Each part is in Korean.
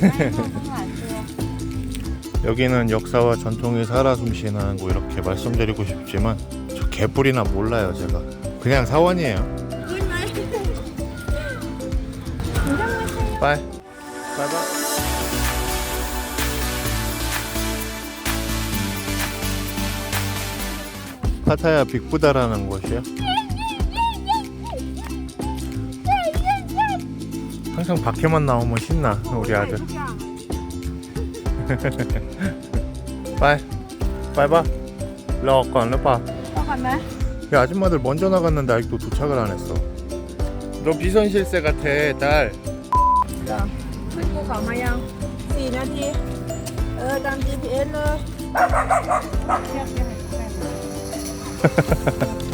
네. 여기는 역사와 전통이 살아 숨쉬는 곳 이렇게 말씀드리고 싶지만 저 개뿔이나 몰라요 제가. 그냥 사원이에요. 빠이. 빠이빠이 파타야 빅부다라는 곳이요? 항상 밖에만 나오면 신나 우리 아들. 빨 빨봐. 러꺼 러봐. 야 아줌마들 먼저 나갔는데 아직도 도착을 안 했어. 너 비선실세 같아 딸.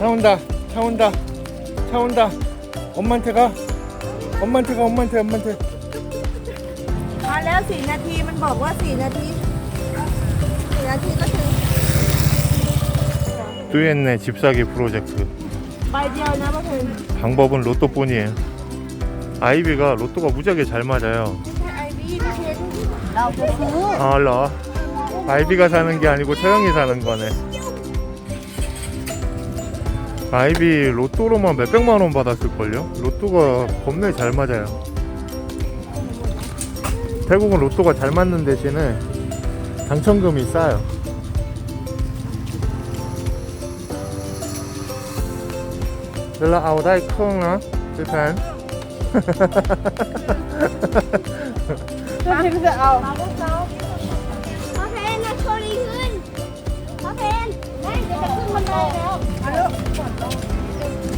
เดี๋ยวขึ้นภูเขามายังสี่นาที เออ ตาม GPS เลยเรียกเรียกให้แฟนรถรถรถรถรถรถ 차 온다 차 온다 차 온다 엄마한테 가 엄마한테 가 엄마한테 엄마한테 มาแล้วสี่นาที มันบอกว่าสี่นาทีสี่นาทีก็ถึง 뚜했네 집사기 프로젝트 ใบเดียวนะมาถึง 방법은 로또뿐이에요 아이비가 로또가 무지하게 잘 맞아요 ใช่ไอวี่พี่เพชรเราจะซื้อ 아 알라 아이비가 사는 게 아니고 태영이 사는 거네 아이비 로또로만 몇백만 원 받았을걸요? 로또가 겁나 잘 맞아요 태국은 로또가 잘 맞는 대신에 당첨금이 싸요 늘เอาได้ครึ่งนะพี่แพน ถ้าพิมจะเอา พ่อเพนนะโชลีขึ้นพ่อเพนได้เดี๋ยว จะขึ้นบันไดแล้วอันลูกฝนตก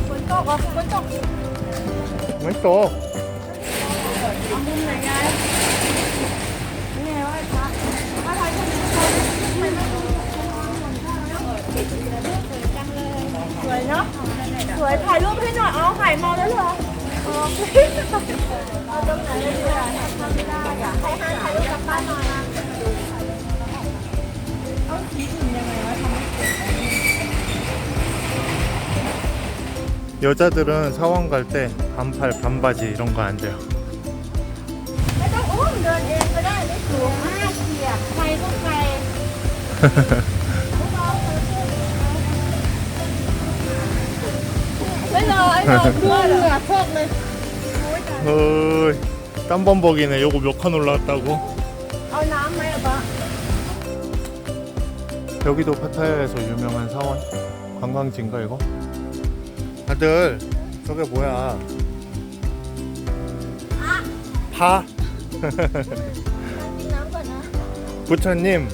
ฝนตกอะฝนตกไม่โตเอามุมไหนยายนี่ไงว่าพระพระไทยจะมีคนไม่ไม่รู้สวยเนาะสวยถ่ายรูปให้หน่อยเอาหายเมาแล้วเหรออเอาตรงไหนเลยดีอะทำไม่ได้อะให้ห้าถ่ายรูปกลับบ้านหน่อยนะ 여자들은 사원 갈 때 반팔 반바지 이런 거 안 돼요. 어이, 땀범벅이네. 요거 몇 칸 올라왔다고? 여기도 파타야에서 유명한 사원 관광지인가 이거? 아들 저게 뭐야? 파? 부처님.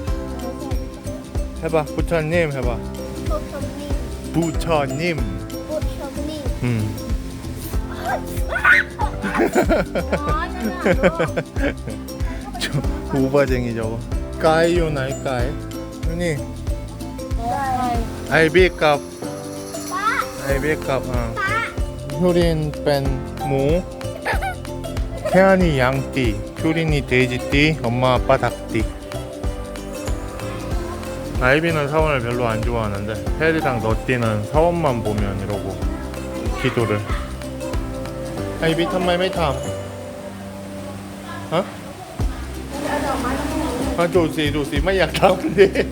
해봐 부처님 해봐. 부처님. 음 저 오바쟁이 저거. 까이요 나이 까이. 누니 알비값. 네, 밀값. 어. 효린 뺀무 태안이 양띠, 효린이 돼지띠, 엄마 아빠 닭띠. 아이비는 사원을 별로 안 좋아하는데 혜리랑 너띠는 사원만 보면 이러고 기도를. 아이비 탐마이 메탐. 어? 아, 도시 도시 마약 탐데.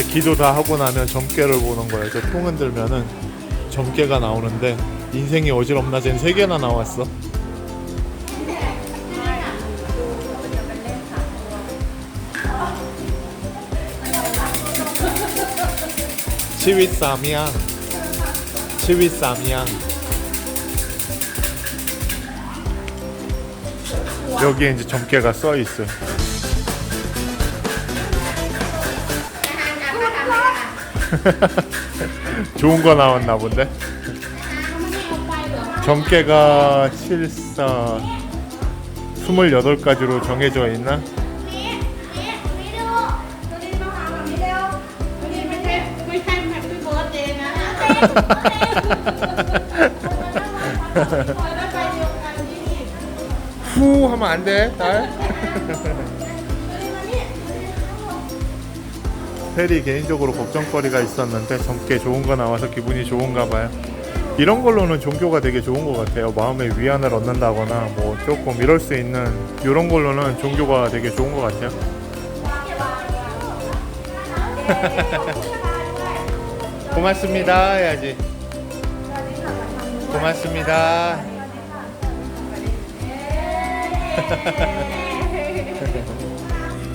근데 기도 다 하고 나면 점괘를 보는 거예요. 저통 흔들면은 점괘가 나오는데 인생이 어지럽나 쟨 세 개나 나왔어. 치윗 쌈이야. 치위 쌈이양. 여기에 이제 점괘가 써 있어요. 좋은 거 나왔나 본데. 점괘가 실사 28가지로 정해져 있나? 후 하면 안 돼, 딸. 페리 개인적으로 걱정거리가 있었는데 점괘 좋은 거 나와서 기분이 좋은가 봐요. 이런 걸로는 종교가 되게 좋은 것 같아요. 마음의 위안을 얻는다거나 뭐 조금 이럴 수 있는 이런 걸로는 종교가 되게 좋은 것 같아요. 고맙습니다 해야지. 고맙습니다.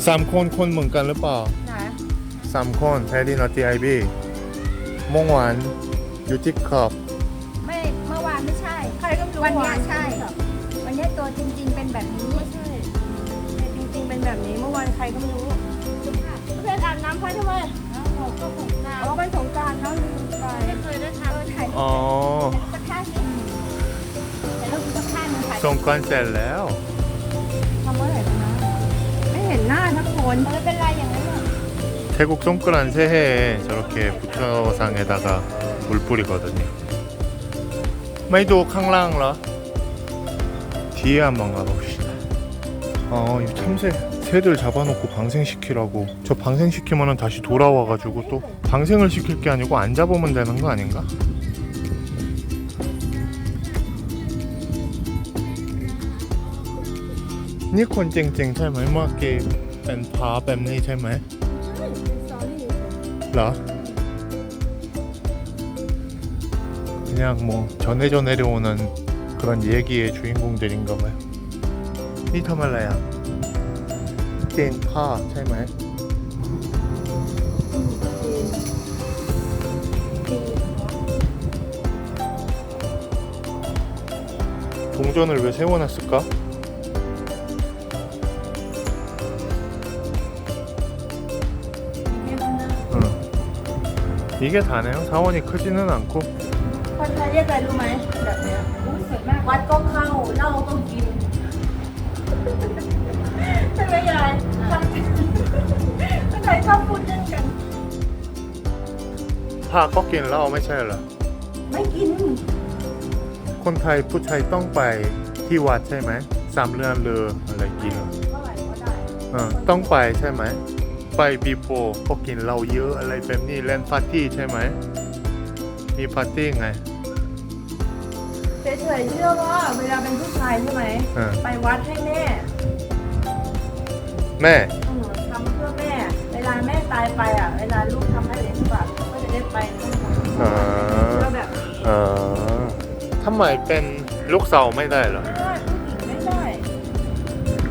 สามคนคนเหมือนกันหรือเปล่า ไหนสามคนแพรรี่นอตตี้ไอบีมงหวานอยู่ที่ขอบไม่เมื่อวานไม่ใช่ ใครก็ไม่รู้วันเนี้ยาใช่ วันเนี้ยตัวจริง ๆ เป็นแบบนี้ไม่ใช่แต่จริงๆเป็นแบบนี้เมื่อวานใครก็ไม่รู้เพื่อนอาบน้ำให้ทำไมเราก็คงทราบอ๋อเป็นสงกรารเนาะลืมไปไม่เคยได้ทำถ่ายอ๋อสักข้างสิแต่รูปสักข้างหนึงถ่ายส่งกันเสร็จแล้วทำเมื่อไหร่กันนะไม่เห็นหน้าทักคนไม่เป็นไรอย่างนั้นหรอก 태국 송크란 새해에 저렇게 부처상에다가 물 뿌리거든요. 메이도 캉랑러 뒤에 한번 가봅시다. 아, 이 참새 새들 잡아놓고 방생시키라고. 저 방생시키면은 다시 돌아와가지고 또 방생을 시킬 게 아니고 안 잡으면 되는 거 아닌가? 니콘 찡찡 ใช่ไหมเมื่อกี้เป็นพาแบบนี้ใช่ไหม 신라 그냥 뭐 전해져 내려오는 그런 얘기의 주인공들인가봐요 히터 말라야. 띵파 차이말 동전을 왜 세워놨을까? 이게 다네요. 사원이 크지는 않고 คนไทยเรียกอะไรรู้ไหมแบบเนี้ยวัดก็เข้าเหล้าก็กินใช่ไหมยายคนไทยชอบพูดเรื่องกัน 파 꺾인 라오 ไม่ใช่เหรอ ไม่กิน คนไทยผู้ชายต้องไปที่วัดใช่ไหมสามเรือนเรืออะไรกิน เท่าไหร่ก็ได้ เออต้องไปใช่ ไหมไปบีโฟก็กินเหล้าเยอะอะไรแบบนี้เล่นปาร์ตี้ใช่ไหม มีปาร์ตี้ไง เฉยๆเชื่อว่าเวลาเป็นผู้ชายใช่ไหมเออไปวัดให้แม่แม่ เออทำเพื่อแม่ เวลาแม่ตายไปอะ เวลาลูกทำให้เหรียญบาทก็จะได้ไปทั้งหมดเออเชื่อแบบเออทำไมเป็นลูกสาวไม่ได้เหรอไม่ได้ผู้หญิงไม่ได้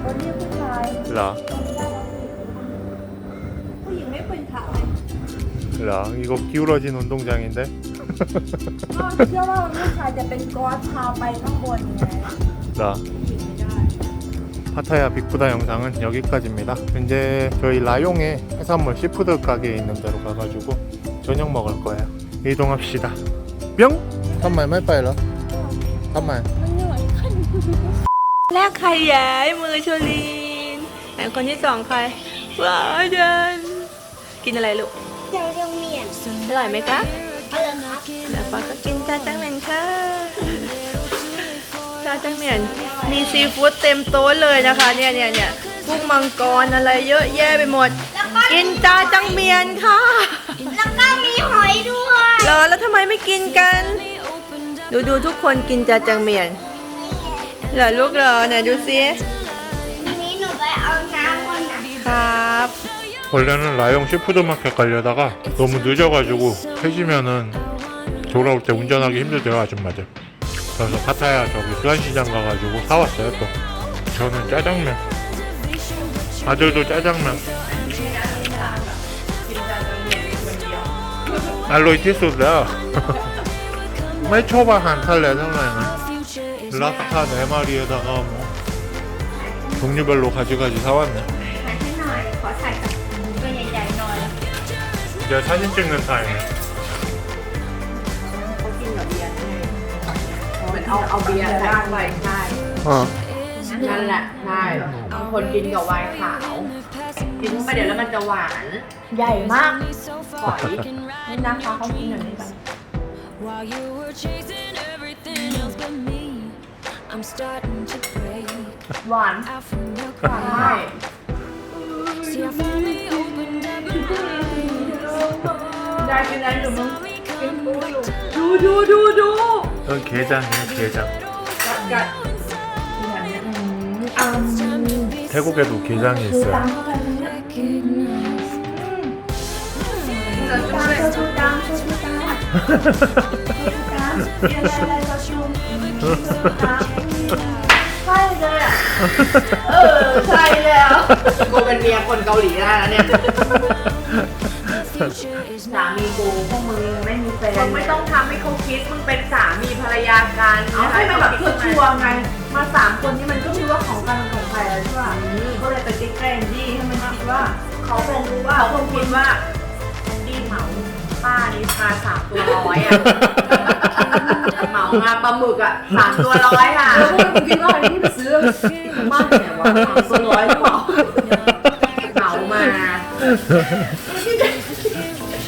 คนที่ผู้ชายเหรอผู้ เหรอ 이거 기울어진 운동장인데 ก็เชื่อว่าผู้ชายจะเป็นกอดพาไปข้างบนไง เหรอ ผู้หญิงไม่ได้ 파타야 빅부다 영상은 여기까지입니다. 이제 저희 라용에 해산물 시푸드 가게에 있는 데로 가가지고 저녁 먹을 거예요. 이동합시다. 뿅! 잠만 말 빨라. 잠만. แรกใครแย้ายมือชลินไหนคนที่สองใครว้าวเดินกินอะไรลูก อร่อยไหมคะเอาเลยครับแล้วป้าก็กินจาจังเหม็นค่ะจาจังเหม็นมีซีฟู้ดเต็มโต๊ะเลยนะคะเนี่ยเนี่ยเนี่ยกุ้งมังกรอะไรเยอะแยะไปหมด กินจาจังเมียนค่ะ แล้วก็มีหอยด้วยเหรอแล้วทำไมไม่กินกัน ดูดูทุกคนกินจาจังเมียนเหรอลูกเหรอไหนดูซิทีนี้หนูไปเอาน้ำก่อนนะครับ 원래는 라영 시푸드마켓 가려다가 너무 늦어가지고 해지면은 돌아올 때 운전하기 힘들대요 아줌마들. 그래서 파타야 저기 수산시장 가가지고 사왔어요 또. 저는 짜장면. 아들도 짜장면. 알로이 티스다 매초바 한 탈래 상상은 랍스타 4마리에다가 뭐 종류별로 가지가지 사왔네. 이제 사진 찍는 타임. เขากินกับเบียร์ใช่ไหมเหมือนเอาเอาเบียร์ใส่เข้าไปใช่ 어. นั่นแหละใช่บางคนกินกับไวน์ขาว กินเข้าไปเดี๋ยวแล้วมันจะหวาน ใหญ่มากฝอยนี่นะคะเขากินอย่างนี้กัน While you were chasing everything else but me, I'm starting to break หวาน out from your ใช่ crowd. See, I finally opened up my eyes. ได้กินอะไรอยู่มึง We come ดูดูดูดู 넌 게장이야 게장. กัดกัด 태국에도 게장이 있어요. recognize. จะช่วย ชูตามชูตามชูตามเรียนอะไรก็ชูตาม ใช่เลยอ่ะ เออ ใช่แล้วกูเป็นเมียคนเกาหลีได้แล้วเนี่ย The future is สามีกูพวกมึงไม่มีแฟนมึงไม่ต้องทำให้เขาคิดมึงเป็นสามีภรรยากันเอาให้มันแบบชัวร์ๆไงมาสามคนนี้มันก็รู้ว่าของกันของใครแล้วใช่ป่ะก็เลยไปติ๊กแกล้งดี้ให้มันคิดว่า เขาคงรู้ว่าเขาคงคิดว่าดี้เหมาป้านี่พาสามตัวร้อยอะเหมามาปลาหมึกอะสามตัวร้อยค่ะแล้วพวกมึงคิดว่าไอ้นี่ไปซื้อมากเนี่ยวะสามตัวร้อยหรือเปล่าเหมามา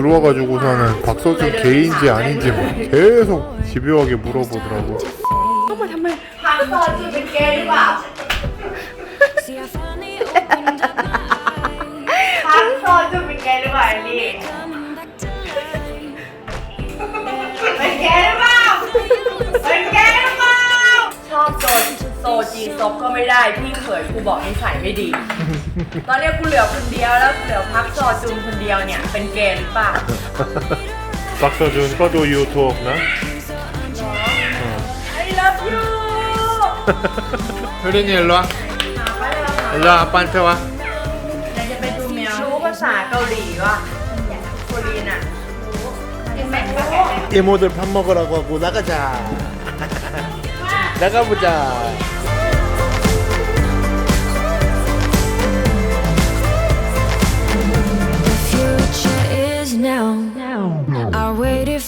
들어와가지고서는 박서준 개인지 아닌지 막 계속 집요하게 물어보더라고. ทับซอจูนเป็นเกย์หรือเปล่า See, I finally opened up my eyes. ทับซอจูนเป็นเกย์หรือเปล่าแอนดี้ Coming back to life. เป็นเกย์หรือเปล่าเป็นเกย์หรือเปล่าชอบโซโซจีซบก็ไม่ได้พี่เขยกูบอกนิสัยไม่ดี ตอนนี้กูเหลือคนเดียวแล้วเหลือพักซอจูนคนเดียวเนี่ยเป็นเกย์หรือเปล่า 박서준 꺼도 유튜브 나? I love you 효린이 일로 와. หาไปเลยค่ะ 일로 와, 아빠한테 와. ไหนจะไปดูแมวรู้ภาษาเกาหลีว่ะโคลีนอ่ะรู้แม่ก็แก่ 이모들 밥 먹으라고 하고 나가자. 나가보자. now. now. I waited